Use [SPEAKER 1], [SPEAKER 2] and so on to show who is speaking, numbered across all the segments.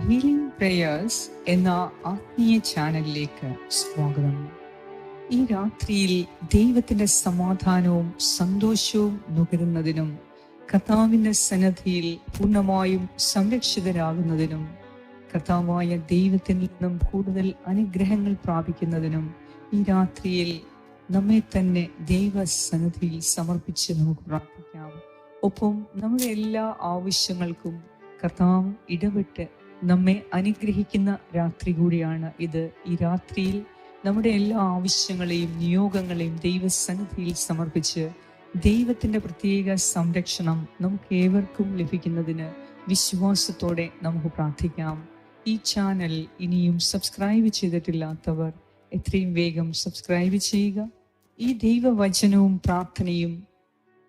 [SPEAKER 1] Healing prayers എന്ന ആത്മീയ ചാനലിലേക്ക് സ്വാഗതം. ഈ രാത്രിയിൽ ദൈവത്തിന്റെ സമാധാനവും സന്തോഷവും നുകരുന്നതിനും കർത്താവിന്റെ സന്നദ്ധിയിൽ പൂർണമായും സംരക്ഷിതരാകുന്നതിനും കർത്താവായ ദൈവത്തിൽ നിന്നും കൂടുതൽ അനുഗ്രഹങ്ങൾ പ്രാപിക്കുന്നതിനും ഈ രാത്രിയിൽ നമ്മെ തന്നെ ദൈവസന്നിധിയിൽ സമർപ്പിച്ച് നമുക്ക് പ്രാർത്ഥിക്കാം. ഒപ്പം നമ്മുടെ എല്ലാ ആവശ്യങ്ങൾക്കും കർത്താവ് ഇടപെട്ട് നമ്മെ അനുഗ്രഹിക്കുന്ന രാത്രി കൂടിയാണ് ഇത്. ഈ രാത്രിയിൽ നമ്മുടെ എല്ലാ ആവശ്യങ്ങളെയും നിയോഗങ്ങളെയും ദൈവസന്നിധിയിൽ സമർപ്പിച്ച് ദൈവത്തിന്റെ പ്രത്യേക സംരക്ഷണം നമുക്ക് ഏവർക്കും ലഭിക്കുന്നതിന് വിശ്വാസത്തോടെ നമുക്ക് പ്രാർത്ഥിക്കാം. ഈ ചാനൽ ഇനിയും സബ്സ്ക്രൈബ് ചെയ്തിട്ടില്ലാത്തവർ എത്രയും വേഗം സബ്സ്ക്രൈബ് ചെയ്യുക. ഈ ദൈവവചനവും പ്രാർത്ഥനയും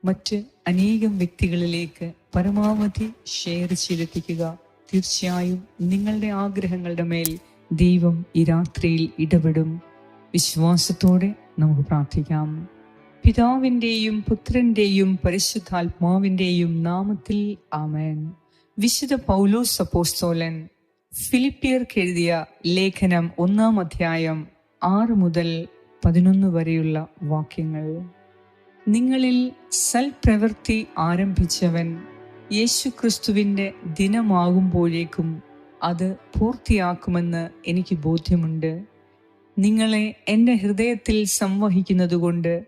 [SPEAKER 1] മറ്റ് അനേകം വ്യക്തികളിലേക്ക് പരമാവധി ഷെയർ ചെയ്തെത്തിക്കുക. തീർച്ചയായും നിങ്ങളുടെ ആഗ്രഹങ്ങളുടെ മേൽ ദൈവം ഈ രാത്രിയിൽ ഇടപെടും. വിശ്വാസത്തോടെ നമുക്ക് പ്രാർത്ഥിക്കാം. പിതാവിന്റെയും പുത്രന്റെയും പരിശുദ്ധാത്മാവിന്റെയും നാമത്തിൽ ആമേൻ. വിശുദ്ധ പൗലോസ് അപ്പോസ്തോലൻ ഫിലിപ്പിയർക്ക് എഴുതിയ ലേഖനം ഒന്നാം അധ്യായം ആറ് മുതൽ പതിനൊന്ന് വരെയുള്ള വാക്യങ്ങൾ. നിങ്ങളിൽ സൽപ്രവൃത്തി ആരംഭിച്ചവൻ യേശുക്രിസ്തുവിന്റെ ദിനമാകുമ്പോഴേക്കും അത് പൂർത്തിയാക്കുമെന്ന് എനിക്ക് ബോധ്യമുണ്ട്. നിങ്ങളെ എന്റെ ഹൃദയത്തിൽ സംവഹിക്കുന്നതുകൊണ്ട്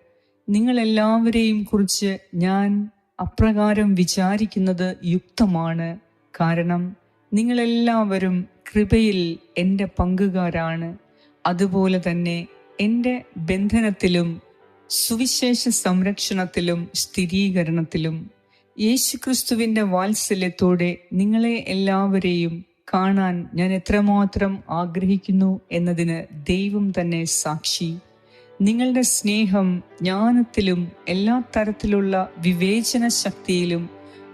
[SPEAKER 1] നിങ്ങളെല്ലാവരെയും കുറിച്ച് ഞാൻ അപ്രകാരം വിചാരിക്കുന്നത് യുക്തമാണ്. കാരണം നിങ്ങളെല്ലാവരും കൃപയിൽ എന്റെ പങ്കുകാരാണ്. അതുപോലെ തന്നെ എന്റെ ബന്ധനത്തിലും സുവിശേഷ സംരക്ഷണത്തിലും സ്ഥിരീകരണത്തിലും. യേശുക്രിസ്തുവിന്റെ വാത്സല്യത്തോടെ നിങ്ങളെ എല്ലാവരെയും കാണാൻ ഞാൻ എത്രമാത്രം ആഗ്രഹിക്കുന്നു എന്നതിന് ദൈവം തന്നെ സാക്ഷി. നിങ്ങളുടെ സ്നേഹം ജ്ഞാനത്തിലും എല്ലാ തരത്തിലുള്ള വിവേചന ശക്തിയിലും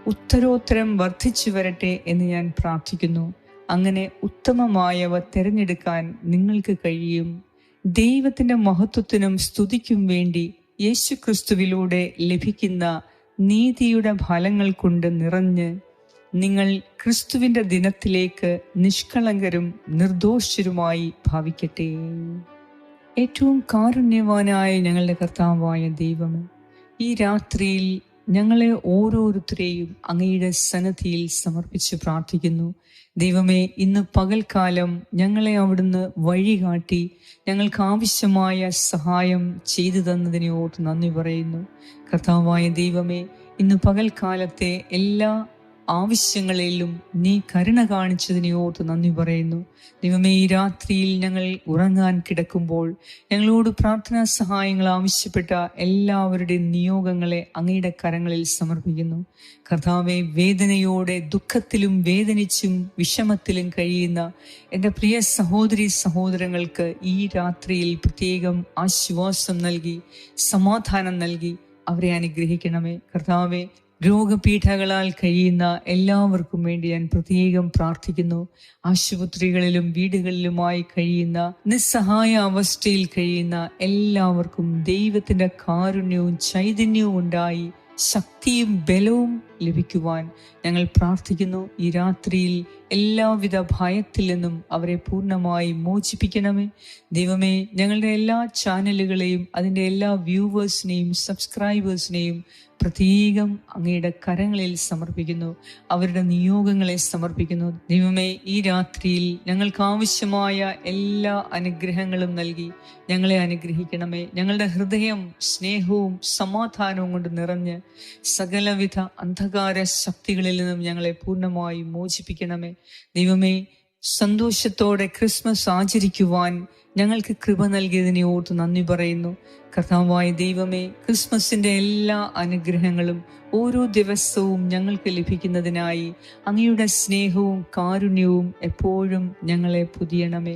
[SPEAKER 1] ഉത്തരോത്തരം വർദ്ധിച്ചു വരട്ടെ എന്ന് ഞാൻ പ്രാർത്ഥിക്കുന്നു. അങ്ങനെ ഉത്തമമായവ തിരഞ്ഞെടുക്കാൻ നിങ്ങൾക്ക് കഴിയും. ദൈവത്തിന്റെ മഹത്വത്തിനും സ്തുതിക്കും വേണ്ടി യേശു ക്രിസ്തുവിലൂടെ ലഭിക്കുന്ന നീതിയുടെ ഫലങ്ങൾ കൊണ്ട് നിറഞ്ഞ് നിങ്ങൾ ക്രിസ്തുവിന്റെ ദിനത്തിലേക്ക് നിഷ്കളങ്കരും നിർദോഷരുമായി ഭാവിക്കട്ടെ. ഏറ്റവും കാരുണ്യവാനായ ഞങ്ങളുടെ കർത്താവായ ദൈവമേ ഈ രാത്രിയിൽ ഞങ്ങളെ ഓരോരുത്തരെയും അങ്ങയുടെ സന്നദ്ധിയിൽ സമർപ്പിച്ച് പ്രാർത്ഥിക്കുന്നു. ദൈവമേ ഇന്ന് പകൽക്കാലം ഞങ്ങളെ അവിടുന്ന് വഴികാട്ടി ഞങ്ങൾക്ക് ആവശ്യമായ സഹായം ചെയ്തു തന്നതിനെ ഓർത്ത് നന്ദി പറയുന്നു. കർത്താവായ ദൈവമേ ഇന്ന് പകൽക്കാലത്തെ എല്ലാ ആവശ്യങ്ങളിലും നീ കരുണ കാണിച്ചതിനെ ഓർത്ത് നന്ദി പറയുന്നു. ദൈവമേ ഈ രാത്രിയിൽ ഞങ്ങൾ ഉറങ്ങാൻ കിടക്കുമ്പോൾ ഞങ്ങളോട് പ്രാർത്ഥനാ സഹായങ്ങൾ ആവശ്യപ്പെട്ട എല്ലാവരുടെയും നിയോഗങ്ങളെ അങ്ങയുടെ കരങ്ങളിൽ സമർപ്പിക്കുന്നു. കർത്താവെ വേദനയോടെ ദുഃഖത്തിലും വേദനിച്ചും വിഷമത്തിലും കഴിയുന്ന എന്റെ പ്രിയ സഹോദരി സഹോദരങ്ങൾക്ക് ഈ രാത്രിയിൽ പ്രത്യേകം ആശ്വാസം നൽകി സമാധാനം നൽകി അവരെ അനുഗ്രഹിക്കണമേ. കർത്താവെ രോഗപീഠകളാൽ കഴിയുന്ന എല്ലാവർക്കും വേണ്ടി ഞാൻ പ്രത്യേകം പ്രാർത്ഥിക്കുന്നു. ആശുപത്രികളിലും വീടുകളിലുമായി കഴിയുന്ന നിസ്സഹായ അവസ്ഥയിൽ കഴിയുന്ന എല്ലാവർക്കും ദൈവത്തിന്റെ കാരുണ്യവും ചൈതന്യവും ഉണ്ടായി ശക്തിയും ബലവും ലഭിക്കുവാൻ ഞങ്ങൾ പ്രാർത്ഥിക്കുന്നു. ഈ രാത്രിയിൽ എല്ലാവിധ ഭയത്തിൽ നിന്നും അവരെ പൂർണമായി മോചിപ്പിക്കണമേ. ദൈവമേ ഞങ്ങളുടെ എല്ലാ ചാനലുകളെയും അതിന്റെ എല്ലാ വ്യൂവേഴ്സിനെയും സബ്സ്ക്രൈബേഴ്സിനെയും പ്രത്യേകം അങ്ങയുടെ കരങ്ങളിൽ സമർപ്പിക്കുന്നു. അവരുടെ നിയോഗങ്ങളെ സമർപ്പിക്കുന്നു. ദൈവമേ ഈ രാത്രിയിൽ ഞങ്ങൾക്ക് ആവശ്യമായ എല്ലാ അനുഗ്രഹങ്ങളും നൽകി ഞങ്ങളെ അനുഗ്രഹിക്കണമേ. ഞങ്ങളുടെ ഹൃദയം സ്നേഹവും സമാധാനവും കൊണ്ട് നിറഞ്ഞ് സകലവിധ അന്ധകാര ശക്തികളിൽ നിന്നും ഞങ്ങളെ പൂർണമായി മോചിപ്പിക്കണമേ. ദൈവമേ സന്തോഷത്തോടെ ക്രിസ്മസ് ആചരിക്കുവാൻ ഞങ്ങൾക്ക് കൃപ നൽകിയതിനെ ഓർത്ത് നന്ദി പറയുന്നു. കർത്താവായ ദൈവമേ ക്രിസ്മസിന്റെ എല്ലാ അനുഗ്രഹങ്ങളും ഓരോ ദിവസവും ഞങ്ങൾക്ക് ലഭിക്കുന്നതിനായി അങ്ങയുടെ സ്നേഹവും കാരുണ്യവും എപ്പോഴും ഞങ്ങളെ പുതിയണമേ.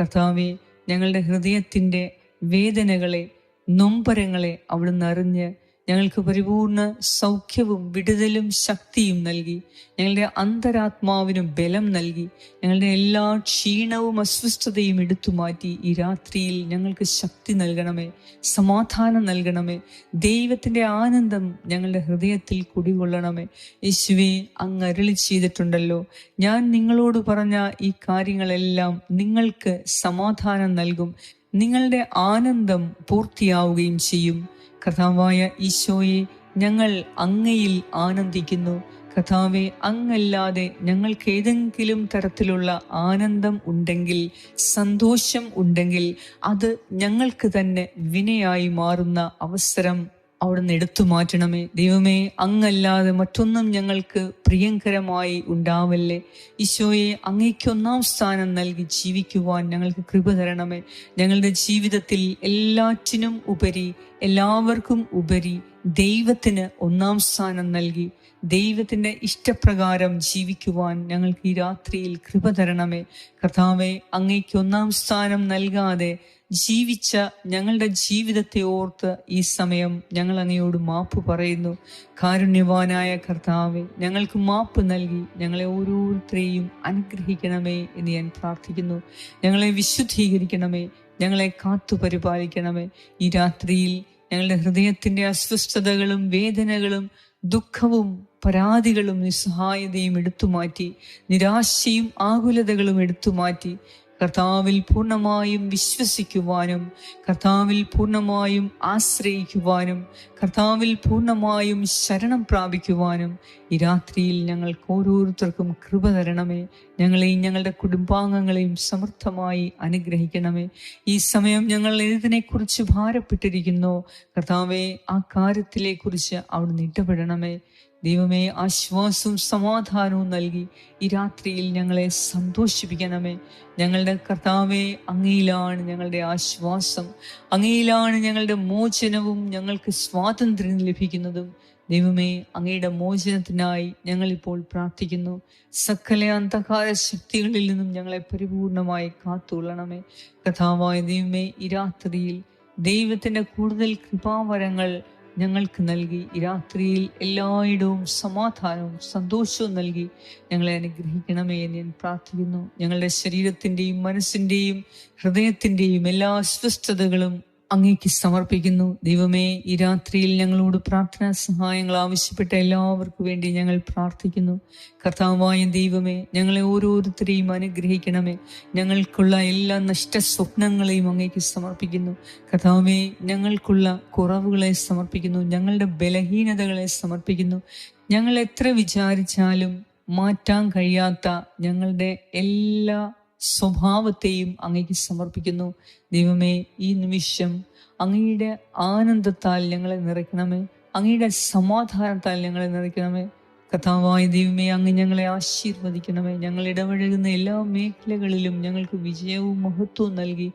[SPEAKER 1] കർത്താവെ ഞങ്ങളുടെ ഹൃദയത്തിന്റെ വേദനകളെ നൊമ്പരങ്ങളെ അവിടുന്ന് അറിഞ്ഞ് ഞങ്ങൾക്ക് പരിപൂർണ സൗഖ്യവും വിടുതലും ശക്തിയും നൽകി. ഞങ്ങളുടെ അന്തരാത്മാവിന് ബലം നൽകി. ഞങ്ങളുടെ എല്ലാ ക്ഷീണവും അസ്വസ്ഥതയും എടുത്തു മാറ്റി ഈ രാത്രിയിൽ ഞങ്ങൾക്ക് ശക്തി നൽകണമേ സമാധാനം നൽകണമേ. ദൈവത്തിന്റെ ആനന്ദം ഞങ്ങളുടെ ഹൃദയത്തിൽ കുടികൊള്ളണമേ. യേശുവെ അങ്ങ് അരളി ചെയ്തിട്ടുണ്ടല്ലോ. ഞാൻ നിങ്ങളോട് പറഞ്ഞ ഈ കാര്യങ്ങളെല്ലാം നിങ്ങൾക്ക് സമാധാനം നൽകും. നിങ്ങളുടെ ആനന്ദം പൂർത്തിയാവുകയും ചെയ്യും. കഥാവായ ഈശോയെ ഞങ്ങൾ അങ്ങയിൽ ആനന്ദിക്കുന്നു. കഥാവെ അങ്ങല്ലാതെ ഞങ്ങൾക്ക് ഏതെങ്കിലും തരത്തിലുള്ള ആനന്ദം ഉണ്ടെങ്കിൽ സന്തോഷം ഉണ്ടെങ്കിൽ അത് ഞങ്ങൾക്ക് തന്നെ വിനയായി മാറുന്ന അവസരം അവിടുന്ന് എടുത്തു മാറ്റണമേ. ദൈവമേ അങ്ങല്ലാതെ മറ്റൊന്നും ഞങ്ങൾക്ക് പ്രിയങ്കരമായി ഉണ്ടാവല്ലേ. ഈശോയെ അങ്ങേക്ക് ഒന്നാം സ്ഥാനം നൽകി ജീവിക്കുവാൻ ഞങ്ങൾക്ക് കൃപ തരണമേ. ഞങ്ങളുടെ ജീവിതത്തിൽ എല്ലാറ്റിനും ഉപരി എല്ലാവർക്കും ഉപരി ദൈവത്തിന് ഒന്നാം സ്ഥാനം നൽകി ദൈവത്തിന്റെ ഇഷ്ടപ്രകാരം ജീവിക്കുവാൻ ഞങ്ങൾക്ക് ഈ രാത്രിയിൽ കൃപ തരണമേ. കർത്താവെ അങ്ങേക്ക് ഒന്നാം സ്ഥാനം നൽകാതെ ജീവിച്ച ഞങ്ങളുടെ ജീവിതത്തെ ഓർത്ത് ഈ സമയം ഞങ്ങൾ അങ്ങയോട് മാപ്പ് പറയുന്നു. കാരുണ്യവാനായ കർത്താവെ ഞങ്ങൾക്ക് മാപ്പ് നൽകി ഞങ്ങളെ ഓരോരുത്തരെയും അനുഗ്രഹിക്കണമേ എന്ന് ഞാൻ പ്രാർത്ഥിക്കുന്നു. ഞങ്ങളെ വിശുദ്ധീകരിക്കണമേ ഞങ്ങളെ കാത്തു പരിപാലിക്കണമേ. ഈ രാത്രിയിൽ ഞങ്ങളുടെ ഹൃദയത്തിന്റെ അസ്വസ്ഥതകളും വേദനകളും ദുഃഖവും പരാതികളും നിസ്സഹായതയും എടുത്തുമാറ്റി നിരാശയും ആകുലതകളും എടുത്തുമാറ്റി കർത്താവിൽ പൂർണമായും വിശ്വസിക്കുവാനും കർത്താവിൽ പൂർണമായും ആശ്രയിക്കുവാനും കർത്താവിൽ പൂർണമായും ശരണം പ്രാപിക്കുവാനും ഈ രാത്രിയിൽ ഞങ്ങൾക്ക് ഓരോരുത്തർക്കും കൃപ തരണമേ. ഞങ്ങളെയും ഞങ്ങളുടെ കുടുംബാംഗങ്ങളെയും സമർത്ഥമായി അനുഗ്രഹിക്കണമേ. ഈ സമയം ഞങ്ങൾ ഏതിനെക്കുറിച്ച് ഭാരപ്പെട്ടിരിക്കുന്നു? കർത്താവെ ആ കാര്യത്തിലെക്കുറിച്ച് അവിടുന്ന് ഇടപെടണമേ. ദൈവമേ ആശ്വാസവും സമാധാനവും നൽകി ഈ രാത്രിയിൽ ഞങ്ങളെ സന്തോഷിപ്പിക്കണമേ. ഞങ്ങളുടെ കർത്താവെ അങ്ങയിലാണ് ഞങ്ങളുടെ ആശ്വാസം. അങ്ങയിലാണ് ഞങ്ങളുടെ മോചനവും ഞങ്ങൾക്ക് സ്വാതന്ത്ര്യം ലഭിക്കുന്നതും. ദൈവമേ അങ്ങയുടെ മോചനത്തിനായി ഞങ്ങളിപ്പോൾ പ്രാർത്ഥിക്കുന്നു. സകല അന്ധകാര ശക്തികളിൽ നിന്നും ഞങ്ങളെ പരിപൂർണമായി കാത്തുകൊള്ളണമേ. കഥാവായ ദൈവമേ ഈ രാത്രിയിൽ ദൈവത്തിന്റെ കൂടുതൽ കൃപാവരങ്ങൾ ഞങ്ങൾക്ക് നൽകി. രാത്രിയിൽ എല്ലായിടവും സമാധാനവും സന്തോഷവും നൽകി. ഞങ്ങളെ അനുഗ്രഹിക്കണമേ എന്ന് ഞാൻ പ്രാർത്ഥിക്കുന്നു. ഞങ്ങളുടെ ശരീരത്തിന്റെയും മനസ്സിന്റെയും ഹൃദയത്തിന്റെയും എല്ലാ അസ്വസ്ഥതകളും അങ്ങേക്ക് സമർപ്പിക്കുന്നു. ദൈവമേ ഈ രാത്രിയിൽ ഞങ്ങളോട് പ്രാർത്ഥനാ സഹായങ്ങൾ ആവശ്യപ്പെട്ട എല്ലാവർക്കും വേണ്ടി ഞങ്ങൾ പ്രാർത്ഥിക്കുന്നു. കർത്താവായ ദൈവമേ ഞങ്ങളെ ഓരോരുത്തരെയും അനുഗ്രഹിക്കണമേ. ഞങ്ങൾക്കുള്ള എല്ലാ നഷ്ട സ്വപ്നങ്ങളെയും അങ്ങേക്ക് സമർപ്പിക്കുന്നു. കർത്താവേ ഞങ്ങൾക്കുള്ള കുറവുകളെ സമർപ്പിക്കുന്നു. ഞങ്ങളുടെ ബലഹീനതകളെ സമർപ്പിക്കുന്നു. ഞങ്ങൾ എത്ര വിചാരിച്ചാലും മാറ്റാൻ കഴിയാത്ത ഞങ്ങളുടെ എല്ലാ സ്വഭാവത്തെയും അങ്ങേക്ക് സമർപ്പിക്കുന്നു. ദൈവമേ ഈ നിമിഷം അങ്ങയുടെ ആനന്ദത്താൽ ഞങ്ങളെ നിറയ്ക്കണമേ. അങ്ങയുടെ സമാധാനത്താൽ ഞങ്ങളെ നിറയ്ക്കണമേ. കഥാവായ ദൈവമേ അങ്ങ് ഞങ്ങളെ ആശീർവദിക്കണമേ. ഞങ്ങൾ ഇടപഴകുന്ന എല്ലാ മേഖലകളിലും ഞങ്ങൾക്ക് വിജയവും മഹത്വവും നൽകി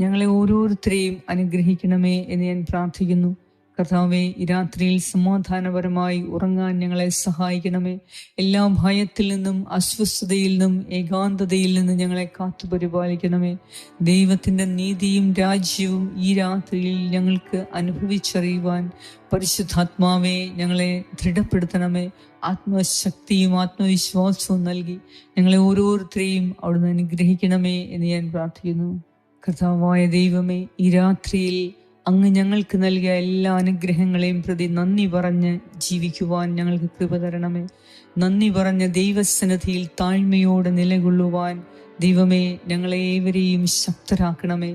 [SPEAKER 1] ഞങ്ങളെ ഓരോരുത്തരെയും അനുഗ്രഹിക്കണമേ എന്ന് ഞാൻ പ്രാർത്ഥിക്കുന്നു. കർത്താവെ രാത്രിയിൽ സമാധാനപരമായി ഉറങ്ങാൻ ഞങ്ങളെ സഹായിക്കണമേ. എല്ലാ ഭയത്തിൽ നിന്നും അസ്വസ്ഥതയിൽ നിന്നും ഏകാന്തതയിൽ നിന്നും ഞങ്ങളെ കാത്തു പരിപാലിക്കണമേ. ദൈവത്തിന്റെ നീതിയും രാജ്യവും ഈ രാത്രിയിൽ ഞങ്ങൾക്ക് അനുഭവിച്ചറിയുവാൻ പരിശുദ്ധാത്മാവെ ഞങ്ങളെ ദൃഢപ്പെടുത്തണമേ. ആത്മശക്തിയും ആത്മവിശ്വാസവും നൽകി ഞങ്ങളെ ഓരോരുത്തരെയും അവിടുന്ന് അനുഗ്രഹിക്കണമേ എന്ന് ഞാൻ പ്രാർത്ഥിക്കുന്നു. കർത്താവായ ദൈവമേ ഈ രാത്രിയിൽ അങ്ങ് ഞങ്ങൾക്ക് നൽകിയ എല്ലാ അനുഗ്രഹങ്ങളെയും പ്രതി നന്ദി പറഞ്ഞ് ജീവിക്കുവാൻ ഞങ്ങൾക്ക് കൃപ തരണമേ. നന്ദി പറഞ്ഞ ദൈവസന്നിധിയിൽ താഴ്മയോടെ നിലകൊള്ളുവാൻ ദൈവമേ ഞങ്ങളെ ഏവരെയും ശക്തരാക്കണമേ.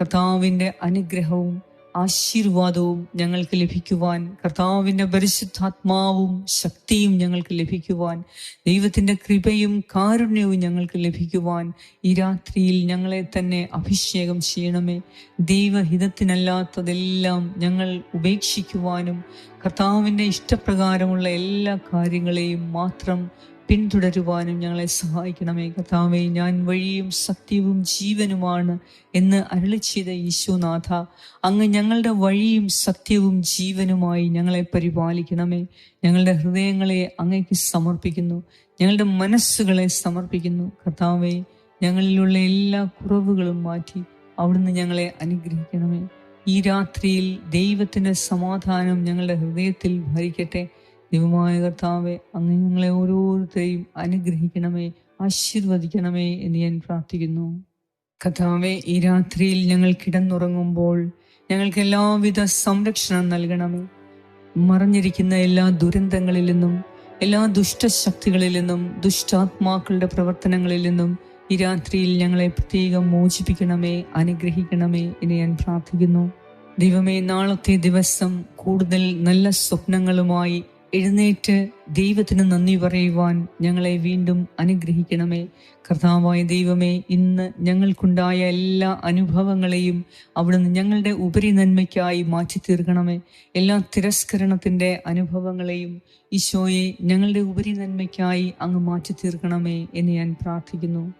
[SPEAKER 1] കർത്താവിന്റെ അനുഗ്രഹവും ആശീർവാദവും ഞങ്ങൾക്ക് ലഭിക്കുവാൻ കർത്താവിന്റെ പരിശുദ്ധാത്മാവും ശക്തിയും ഞങ്ങൾക്ക് ലഭിക്കുവാൻ ദൈവത്തിന്റെ കൃപയും കാരുണ്യവും ഞങ്ങൾക്ക് ലഭിക്കുവാൻ ഈ രാത്രിയിൽ ഞങ്ങളെ തന്നെ അഭിഷേകം ചെയ്യണമേ. ദൈവഹിതത്തിനല്ലാത്തതെല്ലാം ഞങ്ങൾ ഉപേക്ഷിക്കുവാനും കർത്താവിന്റെ ഇഷ്ടപ്രകാരമുള്ള എല്ലാ കാര്യങ്ങളെയും മാത്രം പിന്തുടരുവാനും ഞങ്ങളെ സഹായിക്കണമേ കർത്താവേ. ഞാൻ വഴിയും സത്യവും ജീവനുമാണ് എന്ന് അരളി ചെയ്ത യേശുനാഥ അങ്ങ് ഞങ്ങളുടെ വഴിയും സത്യവും ജീവനുമായി ഞങ്ങളെ പരിപാലിക്കണമേ. ഞങ്ങളുടെ ഹൃദയങ്ങളെ അങ്ങേക്ക് സമർപ്പിക്കുന്നു. ഞങ്ങളുടെ മനസ്സുകളെ സമർപ്പിക്കുന്നു. കർത്താവേ ഞങ്ങളിലുള്ള എല്ലാ കുറവുകളും മാറ്റി അവിടുന്ന് ഞങ്ങളെ അനുഗ്രഹിക്കണമേ. ഈ രാത്രിയിൽ ദൈവത്തിന്റെ സമാധാനം ഞങ്ങളുടെ ഹൃദയത്തിൽ ഭരിക്കട്ടെ. ദൈവമായ കർത്താവെ അങ്ങ് ഞങ്ങളെ ഓരോരുത്തരെയും അനുഗ്രഹിക്കണമേ ആശീർവദിക്കണമേ എന്ന് ഞാൻ പ്രാർത്ഥിക്കുന്നു. കഥാവെ ഈ രാത്രിയിൽ ഞങ്ങൾ കിടന്നുറങ്ങുമ്പോൾ ഞങ്ങൾക്ക് എല്ലാവിധ സംരക്ഷണം നൽകണമേ. മറഞ്ഞിരിക്കുന്ന എല്ലാ ദുരന്തങ്ങളിൽ നിന്നും എല്ലാ ദുഷ്ടശക്തികളിൽ നിന്നും ദുഷ്ടാത്മാക്കളുടെ പ്രവർത്തനങ്ങളിൽ നിന്നും ഈ രാത്രിയിൽ ഞങ്ങളെ പ്രത്യേകം മോചിപ്പിക്കണമേ അനുഗ്രഹിക്കണമേ എന്ന് ഞാൻ പ്രാർത്ഥിക്കുന്നു. ദൈവമേ നാളത്തെ ദിവസം കൂടുതൽ നല്ല സ്വപ്നങ്ങളുമായി എഴുന്നേറ്റ് ദൈവത്തിന് നന്ദി പറയുവാൻ ഞങ്ങളെ വീണ്ടും അനുഗ്രഹിക്കണമേ. കർത്താവായ ദൈവമേ ഇന്ന് ഞങ്ങൾക്കുണ്ടായ എല്ലാ അനുഭവങ്ങളെയും അവിടുന്ന് ഞങ്ങളുടെ ഉപരി നന്മയ്ക്കായി മാറ്റി തീർക്കണമേ എല്ലാ തിരസ്കരണത്തിന്റെ അനുഭവങ്ങളെയും ഈശോയെ ഞങ്ങളുടെ ഉപരി നന്മയ്ക്കായി അങ്ങ് മാറ്റി തീർക്കണമേ എന്ന് ഞാൻ പ്രാർത്ഥിക്കുന്നു.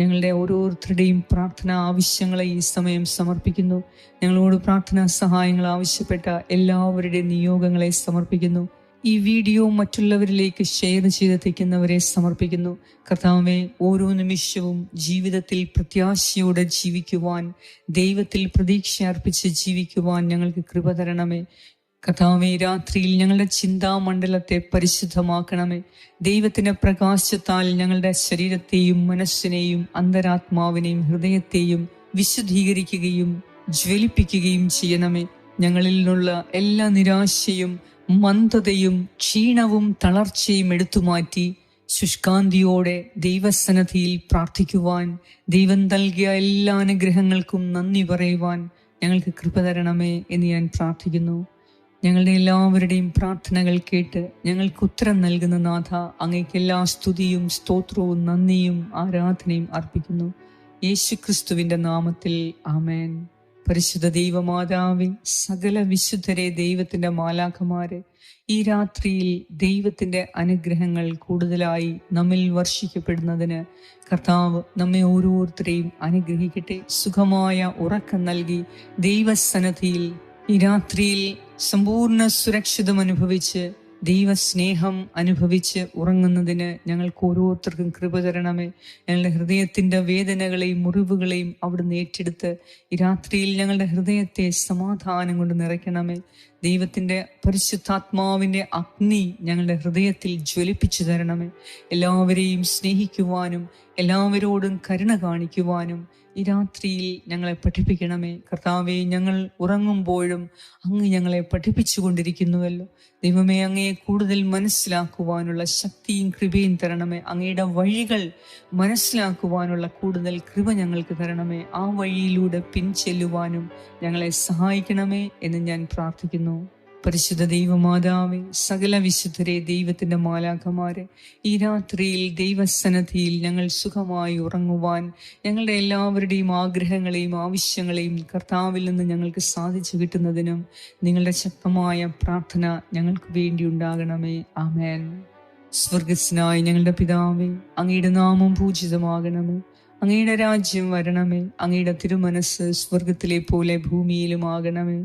[SPEAKER 1] ഞങ്ങളുടെ ഓരോരുത്തരുടെയും പ്രാർത്ഥന ആവശ്യങ്ങളെ ഈ സമയം സമർപ്പിക്കുന്നു. ഞങ്ങളോട് പ്രാർത്ഥനാ സഹായങ്ങൾ ആവശ്യപ്പെട്ട എല്ലാവരുടെയും നിയോഗങ്ങളെ സമർപ്പിക്കുന്നു. ഈ വീഡിയോ മറ്റുള്ളവരിലേക്ക് ഷെയർ ചെയ്തെത്തിക്കുന്നവരെ സമർപ്പിക്കുന്നു. കർത്താവെ ഓരോ നിമിഷവും ജീവിതത്തിൽ പ്രത്യാശയോടെ ജീവിക്കുവാൻ ദൈവത്തിൽ പ്രതീക്ഷ അർപ്പിച്ച് ജീവിക്കുവാൻ ഞങ്ങൾക്ക് കൃപ തരണമേ. കഥാവെ രാത്രിയിൽ ഞങ്ങളുടെ ചിന്താമണ്ഡലത്തെ പരിശുദ്ധമാക്കണമേ. ദൈവത്തിന്റെ പ്രകാശത്താൽ ഞങ്ങളുടെ ശരീരത്തെയും മനസ്സിനെയും അന്തരാത്മാവിനെയും ഹൃദയത്തെയും വിശുദ്ധീകരിക്കുകയും ജ്വലിപ്പിക്കുകയും ചെയ്യണമേ. ഞങ്ങളിൽ നിന്നുള്ള എല്ലാ നിരാശയും മന്ദതയും ക്ഷീണവും തളർച്ചയും എടുത്തുമാറ്റി ശുഷ്കാന്തിയോടെ ദൈവസന്നദ്ധിയിൽ പ്രാർത്ഥിക്കുവാൻ ദൈവം നൽകിയ എല്ലാ അനുഗ്രഹങ്ങൾക്കും നന്ദി പറയുവാൻ ഞങ്ങൾക്ക് കൃപ തരണമേ എന്ന് ഞാൻ പ്രാർത്ഥിക്കുന്നു. ഞങ്ങളുടെ എല്ലാവരുടെയും പ്രാർത്ഥനകൾ കേട്ട് ഞങ്ങൾക്ക് ഉത്തരം നൽകുന്ന നാഥ അങ്ങേക്ക് എല്ലാ സ്തുതിയും സ്തോത്രവും നന്ദിയും ആരാധനയും അർപ്പിക്കുന്നു. യേശു ക്രിസ്തുവിന്റെ നാമത്തിൽ ആമേൻ. പരിശുദ്ധ ദൈവമാതാവെ സകല വിശുദ്ധരെ ദൈവത്തിന്റെ മാലാഖമാരെ ഈ രാത്രിയിൽ ദൈവത്തിന്റെ അനുഗ്രഹങ്ങൾ കൂടുതലായി നമ്മിൽ വർഷിക്കപ്പെടുന്നതിന് കർത്താവ് നമ്മെ ഓരോരുത്തരെയും അനുഗ്രഹിക്കട്ടെ. സുഖമായ ഉറക്കം നൽകി ദൈവസന്നദ്ധിയിൽ ഈ രാത്രിയിൽ സമ്പൂർണ സുരക്ഷിതം അനുഭവിച്ച് ദൈവസ്നേഹം അനുഭവിച്ച് ഉറങ്ങുന്നതിന് ഞങ്ങൾക്ക് ഓരോരുത്തർക്കും കൃപ തരണമേ. ഞങ്ങളുടെ ഹൃദയത്തിന്റെ വേദനകളെയും മുറിവുകളെയും അവിടുന്ന് ഏറ്റെടുത്ത് ഈ രാത്രിയിൽ ഞങ്ങളുടെ ഹൃദയത്തെ സമാധാനം കൊണ്ട് നിറയ്ക്കണമേ. ദൈവത്തിന്റെ പരിശുദ്ധാത്മാവിന്റെ അഗ്നി ഞങ്ങളുടെ ഹൃദയത്തിൽ ജ്വലിപ്പിച്ചു തരണമേ. എല്ലാവരെയും സ്നേഹിക്കുവാനും എല്ലാവരോടും കരുണ കാണിക്കുവാനും ഈ രാത്രിയിൽ ഞങ്ങളെ പഠിപ്പിക്കണമേ. കർത്താവെ ഞങ്ങൾ ഉറങ്ങുമ്പോഴും അങ്ങ് ഞങ്ങളെ പഠിപ്പിച്ചു കൊണ്ടിരിക്കുന്നുവല്ലോ ദൈവമേ അങ്ങയെ കൂടുതൽ മനസ്സിലാക്കുവാനുള്ള ശക്തിയും കൃപയും തരണമേ. അങ്ങയുടെ വഴികൾ മനസ്സിലാക്കുവാനുള്ള കൂടുതൽ കൃപ ഞങ്ങൾക്ക് തരണമേ. ആ വഴിയിലൂടെ പിൻചെല്ലുവാനും ഞങ്ങളെ സഹായിക്കണമേ എന്ന് ഞാൻ പ്രാർത്ഥിക്കുന്നു. പരിശുദ്ധ ദൈവമാതാവെ സകല വിശുദ്ധരെ ദൈവത്തിന്റെ മാലാഖമാരെ ഈ രാത്രിയിൽ ദൈവസന്നദ്ധിയിൽ ഞങ്ങൾ സുഖമായി ഉറങ്ങുവാൻ ഞങ്ങളുടെ എല്ലാവരുടെയും ആഗ്രഹങ്ങളെയും ആവശ്യങ്ങളെയും കർത്താവിൽ നിന്ന് ഞങ്ങൾക്ക് സാധിച്ചു കിട്ടുന്നതിനും നിങ്ങളുടെ ശക്തമായ പ്രാർത്ഥന ഞങ്ങൾക്ക് വേണ്ടി ഉണ്ടാകണമേ. ആമേൻ. സ്വർഗസ്നായ ഞങ്ങളുടെ പിതാവേ അങ്ങയുടെ നാമം പൂജിതമാകണമേ. അങ്ങയുടെ രാജ്യം വരണമേ. അങ്ങയുടെ തിരുമനസ് സ്വർഗത്തിലെ പോലെ ഭൂമിയിലുമാകണമേ.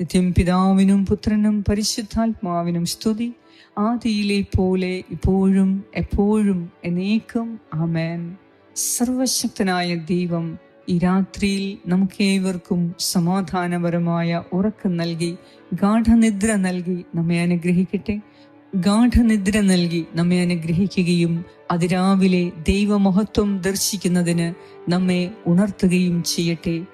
[SPEAKER 1] നിത്യം പിതാവിനും പുത്രനും പരിശുദ്ധാത്മാവിനും സ്തുതി. ആദിയിലെ പോലെ ഇപ്പോഴും എപ്പോഴും എന്നേക്കും ആമേൻ. സർവശക്തനായ ദൈവം ഈ രാത്രിയിൽ നമുക്കേവർക്കും സമാധാനപരമായ ഉറക്കം നൽകി ഗാഠനിദ്ര നൽകി നമ്മെ അനുഗ്രഹിക്കട്ടെ. ഗാഠനിദ്ര നൽകി നമ്മെ അനുഗ്രഹിക്കുകയും അതിരാവിലെ ദൈവമഹത്വം ദർശിക്കുന്നതിന് നമ്മെ ഉണർത്തുകയും ചെയ്യട്ടെ.